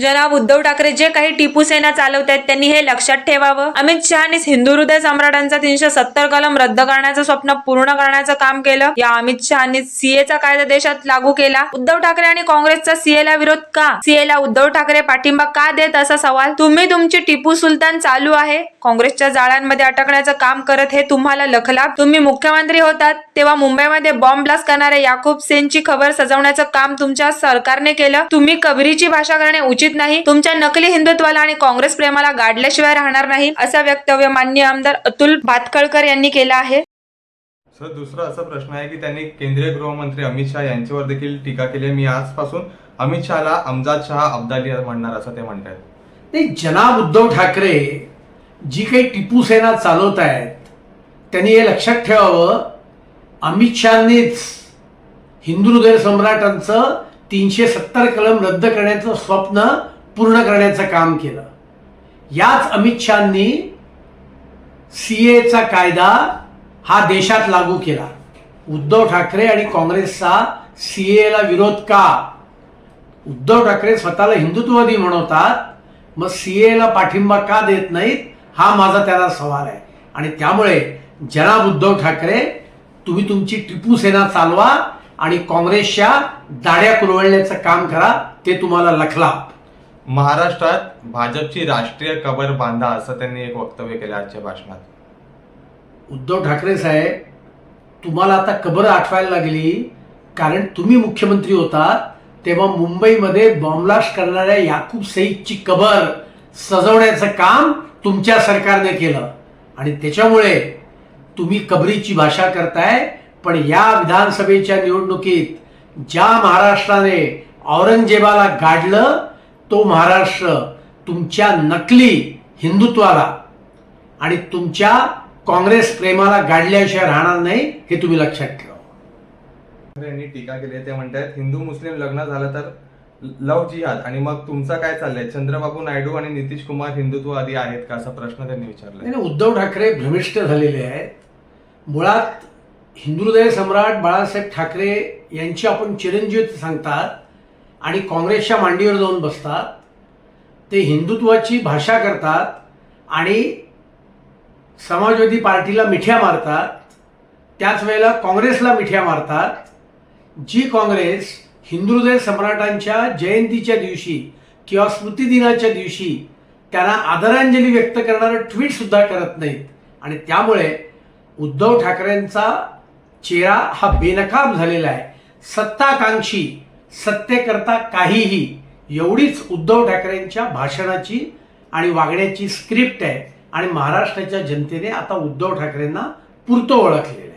जनाब उद्धव ठाकरे जे काही टिपू सेना चालवत आहेत त्यांनी हे लक्षात ठेवावं. अमित शहानीच हिंदू हृदय सम्राटांचा तीनशे सत्तर कलम रद्द करण्याचं स्वप्न पूर्ण करण्याचं काम केलं. या अमित शहानी सीएचा कायदा देशात लागू केला. उद्धव ठाकरे आणि काँग्रेसचा सीएला विरोध का? सीएला उद्धव ठाकरे पाठिंबा का देत असा सवाल तुम्ही तुमची टिपू सुलतान चालू आहे? काँग्रेसच्या जाळ्यांमध्ये अटकण्याचं काम करत हे तुम्हाला लखलाप? तुम्ही मुख्यमंत्री होतात तेव्हा मुंबईमध्ये बॉम्ब ब्लास्ट करणाऱ्या याकूब सेनची खबर सजवण्याचं काम तुमच्या सरकारने केलं. तुम्ही कबरीची भाषा करणे उचित नाही. तुमच्या नकली हिंदुत्वाला आणि काँग्रेस प्रेमाला गाडल्याशिवाय राहणार नाही असं वक्तव्य मान्य आमदार अतुल भातखळकर यांनी केलं आहे. सर दुसरा असा प्रश्न आहे की त्यांनी केंद्रीय गृहमंत्री अमित शहा यांच्यावर देखील टीका केली आहे. मी आजपासून अमित शहाला अमजाद शहा अब्दाली म्हणणार असं ते म्हणतात नाही जनाब उद्धव ठाकरे जी काही टिपू सेना चालवत आहेत त्यांनी हे लक्षात ठेवावं अमित शहानीच हिंदू हृदय सम्राटांचं तीनशे सत्तर कलम रद्द करण्याचं स्वप्न पूर्ण करण्याचं काम केलं. याच अमित शहानी सीएचा कायदा हा देशात लागू केला. उद्धव ठाकरे आणि काँग्रेसचा सीएला विरोध का? उद्धव ठाकरे स्वतःला हिंदुत्ववादी म्हणवतात मग सीएला पाठिंबा का देत नाहीत? हा माझा त्याला सवाल आहे. आणि त्यामुळे जनाब उद्धव ठाकरे तुम्ही तुमची टिपू सेना चालवा आणि काँग्रेसच्या दाड्या कुरवळण्याचं काम करा ते तुम्हाला लखलाप महाराष्ट्रात भाजपची राष्ट्रीय कबर बांधा असं त्यांनी एक वक्तव्य केलं आजच्या भाषणात. उद्धव ठाकरे साहेब तुम्हाला आता कबर आठवायला लागली कारण तुम्ही मुख्यमंत्री होतात तेव्हा मुंबईमध्ये बॉम्बलास्ट करणाऱ्या याकूब सईदची कबर सजवण्याचं काम तुमच्या सरकारने केलं. आणि त्याच्यामुळे तुम्ही कबरीची भाषा करताय पण या विधानसभेच्या निवडणुकीत ज्या महाराष्ट्राने औरंगजेबाला गाडलं तो महाराष्ट्र तुमच्या नकली हिंदुत्वाला आणि तुमच्या काँग्रेस प्रेमाला गाडल्याशिवाय राहणार नाही हे तुम्ही लक्षात ठेवा. यांनी टीका केली ते म्हणतात हिंदू मुस्लिम लग्न झालं तर लव जिहाद आणि मग तुमचं काय चाललंय? चंद्रबाबू नायडू आणि नितीश कुमार हिंदुत्ववादी आहेत का? असा प्रश्न त्यांनी विचारला उद्धव ठाकरे भ्रमिष्ट झालेले आहेत. मुळात हिंदू सम्राट बाळासाहेब ठाकरे यांची आपण चिरंजीव सांगतात आणि काँग्रेसच्या मांडीवर जाऊन बसतात. ते हिंदुत्वाची भाषा करतात आणि समाजवादी पार्टीला मिठ्या मारतात. त्याच वेळेला काँग्रेसला मिठ्या मारतात. जी काँग्रेस हिंदू सम्राटांच्या जयंतीच्या दिवशी किंवा स्मृतिदिनाच्या दिवशी त्यांना आदरांजली व्यक्त करणारं ट्विटसुद्धा करत नाहीत. आणि त्यामुळे उद्धव ठाकरेंचा चेहरा हा बेनकाब झालेला आहे. सत्ताकांक्षी सत्तेकरता काहीही एवढीच उद्धव ठाकरेंच्या भाषणाची आणि वागण्याची स्क्रिप्ट आहे आणि महाराष्ट्राच्या जनतेने आता उद्धव ठाकरेंना पुरतो ओळखले